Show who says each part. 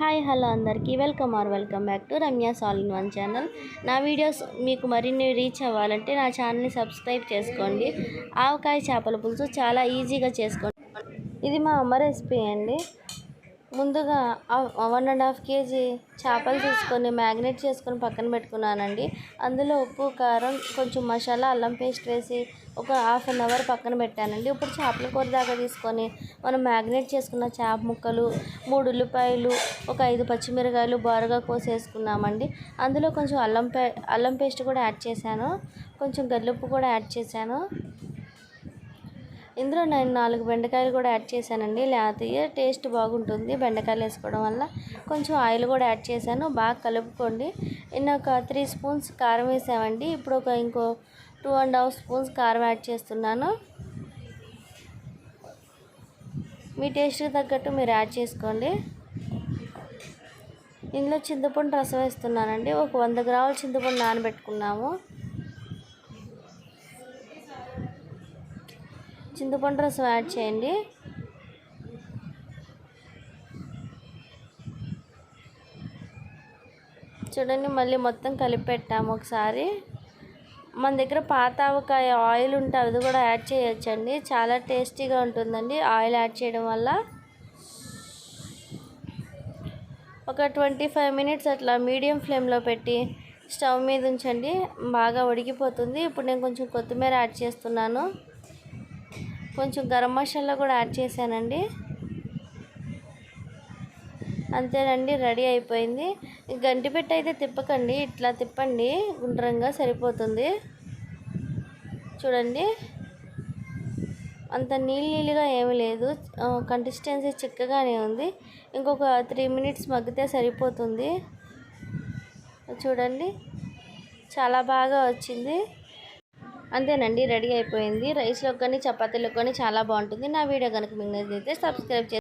Speaker 1: Hi hello అందరికీ. Welcome or welcome back to Ramya సాల్ in one channel. నా videos మీకు మరిన్ని రీచ్ అవ్వాలంటే నా ఛానల్ని సబ్స్క్రైబ్ చేసుకోండి. ఆవకాయ చేపల పులుసు చాలా ఈజీగా చేసుకోండి. ఇది మా అమ్మ రెసిపీ అండి. ముందుగా వన్ అండ్ హాఫ్ కేజీ చేపలు తీసుకొని మ్యాగ్నేట్ చేసుకొని పక్కన పెట్టుకున్నానండి. అందులో ఉప్పు కారం కొంచెం మసాలా అల్లం పేస్ట్ వేసి ఒక హాఫ్ అన్ అవర్ పక్కన పెట్టానండి. ఇప్పుడు చేపల కూర దాకా తీసుకొని మనం మ్యాగ్నేట్ చేసుకున్న చేప ముక్కలు మూడు ఉల్లిపాయలు ఒక ఐదు పచ్చిమిరకాయలు బారుగా కోసేసుకున్నామండి. అందులో కొంచెం అల్లం పే అల్లం పేస్ట్ కూడా యాడ్ చేశాను. కొంచెం గల్లుప్పు కూడా యాడ్ చేశాను. ఇందులో నేను నాలుగు బెండకాయలు కూడా యాడ్ చేశానండి. లేకపోతే టేస్ట్ బాగుంటుంది. బెండకాయలు వేసుకోవడం వల్ల కొంచెం ఆయిల్ కూడా యాడ్ చేశాను. బాగా కలుపుకోండి. నేను ఒక త్రీ స్పూన్స్ కారం వేసామండి. ఇప్పుడు ఒక ఇంకో టూ అండ్ హాఫ్ స్పూన్స్ కారం యాడ్ చేస్తున్నాను. మీ టేస్ట్కి తగ్గట్టు మీరు యాడ్ చేసుకోండి. ఇందులో చింతపండు రసం వేస్తున్నానండి. ఒక వంద గ్రాముల చింతపండు నానబెట్టుకున్నాము. చింతపండు రసం యాడ్ చేయండి. చూడండి మళ్ళీ మొత్తం కలిపి పెట్టాము ఒకసారి. మన దగ్గర పాత ఆవకాయ ఆయిల్ ఉంటే అది కూడా యాడ్ చేయొచ్చండి. చాలా టేస్టీగా ఉంటుందండి ఆయిల్ యాడ్ చేయడం వల్ల. ఒక ట్వంటీ ఫైవ్ మినిట్స్ అట్లా మీడియం ఫ్లేమ్లో పెట్టి స్టవ్ మీద ఉంచండి. బాగా ఉడికిపోతుంది. ఇప్పుడు నేను కొంచెం కొత్తిమీర యాడ్ చేస్తున్నాను. కొంచెం గరం మసాలా కూడా యాడ్ చేశానండి. అంతేనండి రెడీ అయిపోయింది. గంటి పెట్టి అయితే తిప్పకండి ఇట్లా తిప్పండి గుండ్రంగా సరిపోతుంది. చూడండి. అంత నీళ్ళు నీళ్ళుగా ఏమీ లేదు. కన్సిస్టెన్సీ చిక్కగానే ఉంది. ఇంకొక త్రీ మినిట్స్ మగ్గితే సరిపోతుంది. చూడండి. చాలా బాగా వచ్చింది. అంతేనండి రెడీ అయిపోయింది. రైస్లో కానీ చపాతీలో కానీ చాలా బాగుంటుంది. నా వీడియో కనుక మీకు నచ్చితే సబ్స్క్రైబ్ చేసి